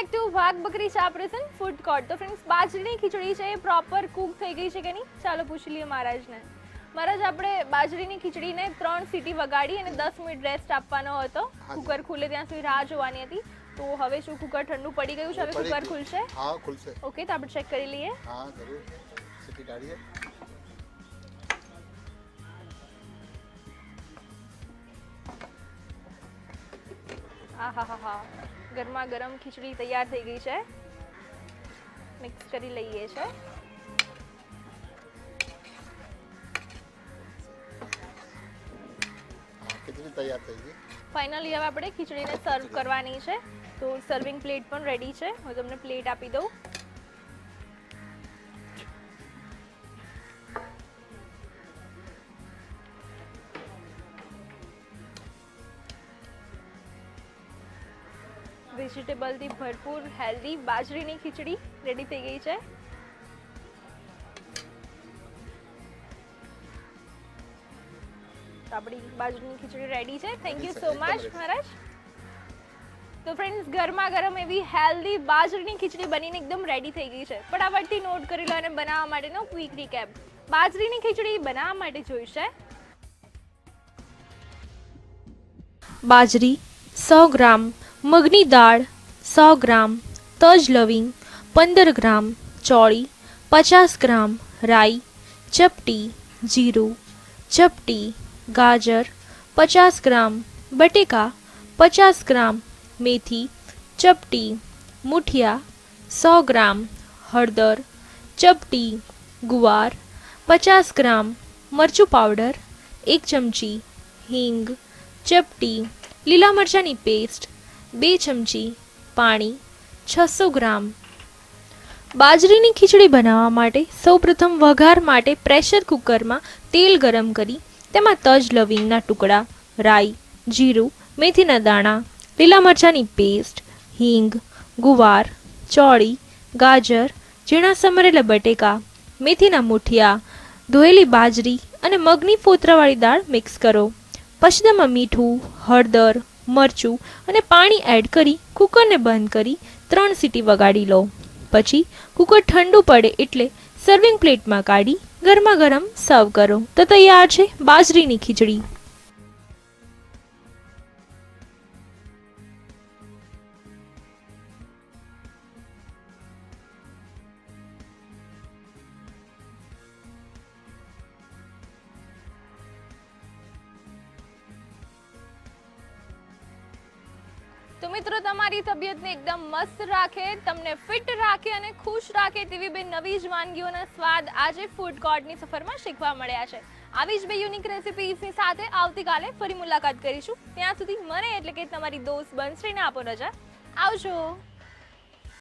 Back to Wagh Bakri chai present food court તો friends બાજરીની ખીચડી છે એ પ્રોપર કુક થઈ ગઈ છે કે નહીં? ચાલો પૂછી લઈએ મહારાજને. મહારાજ આપણે બાજરીની ખીચડીને ત્રણ સીટી વગાડી અને દસ મિનિટ રેસ્ટ આપવાનો હતો. કુકર ખુલે ત્યાં સુધી રાહ જોવાની હતી. તો હવે શું કુકર ઠંડુ પડી ગયું છે? હવે કુકર ખુલશે? હા ખુલશે. ઓકે તો આપણે ચેક કરી લઈએ. હા જરૂર. સીટી કાઢીએ. આ હા હા હા ગરમા ગરમ ખીચડી તૈયાર થઈ ગઈ છે. મિક્સ કરી લઈએ છે. ખીચડી તૈયાર થઈ ગઈ. ફાઇનલી હવે આપણે ખીચડીને સર્વ કરવાની છે. તો સર્વિંગ પ્લેટ પણ રેડી છે. હું તમને પ્લેટ આપી દઉં. વેજીટેબલથી ભરપૂર હેલ્ધી બાજરીની ખીચડી રેડી થઈ ગઈ છે. આપણી બાજરીની ખીચડી રેડી છે. Thank you so much. Maharaj. તો ફ્રેન્ડ્સ ગરમા ગરમ એવી હેલ્ધી બાજરીની ખીચડી બનીને એકદમ રેડી થઈ ગઈ છે. ફટાફટથી નોટ કરી લો અને બનાવવા માટેનો ક્વિક રીકેપ બાજરીની ખીચડી બનાવવા માટે જોઈશે. બાજરી સો ગ્રામ મગની દાળ સો ગ્રામ, તજ લવિંગ પંદર ગ્રામ, ચોળી પચાસ ગ્રામ, રાઈ, ચપટી, જીરું, ચપટી, ગાજર પચાસ ગ્રામ, બટેકા પચાસ ગ્રામ, મેથી, ચપટી, મુઠિયા સો ગ્રામ, હળદર, ચપટી, ગુવાર પચાસ ગ્રામ, મરચું પાવડર, એક ચમચી, હિંગ, ચપટી, લીલા મરચાંની પેસ્ટ બે ચમચી પાણી છસો ગ્રામ. બાજરીની ખીચડી બનાવવા માટે સૌપ્રથમ વઘાર માટે પ્રેશર કુકરમાં તેલ ગરમ કરી, તેમાં તજ લવિંગના ટુકડા, રાઈ, જીરું, મેથીના દાણા, લીલા મરચાંની પેસ્ટ, હિંગ, ગુવાર, ચોળી, ગાજર, ઝીણા સમરેલા બટેકા, મેથીના મુઠિયા, ધોયેલી બાજરી અને મગની ફોતરાવાળી દાળ મિક્સ કરો. પછી તેમાં મીઠું, હળદર મરચું અને પાણી એડ કરી કુકરને બંધ કરી ત્રણ સીટી વગાડી લો. પછી કુકર ઠંડુ પડે એટલે સર્વિંગ પ્લેટમાં કાઢી ગરમા ગરમ સર્વ કરો. તો તૈયાર છે બાજરીની ખીચડી. તો મિત્રો, તમારી તબિયતને એકદમ મસ્ત રાખે, તમને ફિટ રાખે અને ખુશ રાખે તેવી બે નવી જ વાનગીઓના સ્વાદ આજે ફૂડ કોર્ટની સફરમાં શીખવા મળ્યા છે. આવી જ બે યુનિક રેસિપીઝની સાથે આવતીકાલે ફરી મુલાકાત કરીશું. ત્યાં સુધી મને એટલે કે તમારી દોસ્ત બંશ્રીને આપો રજા આવજો.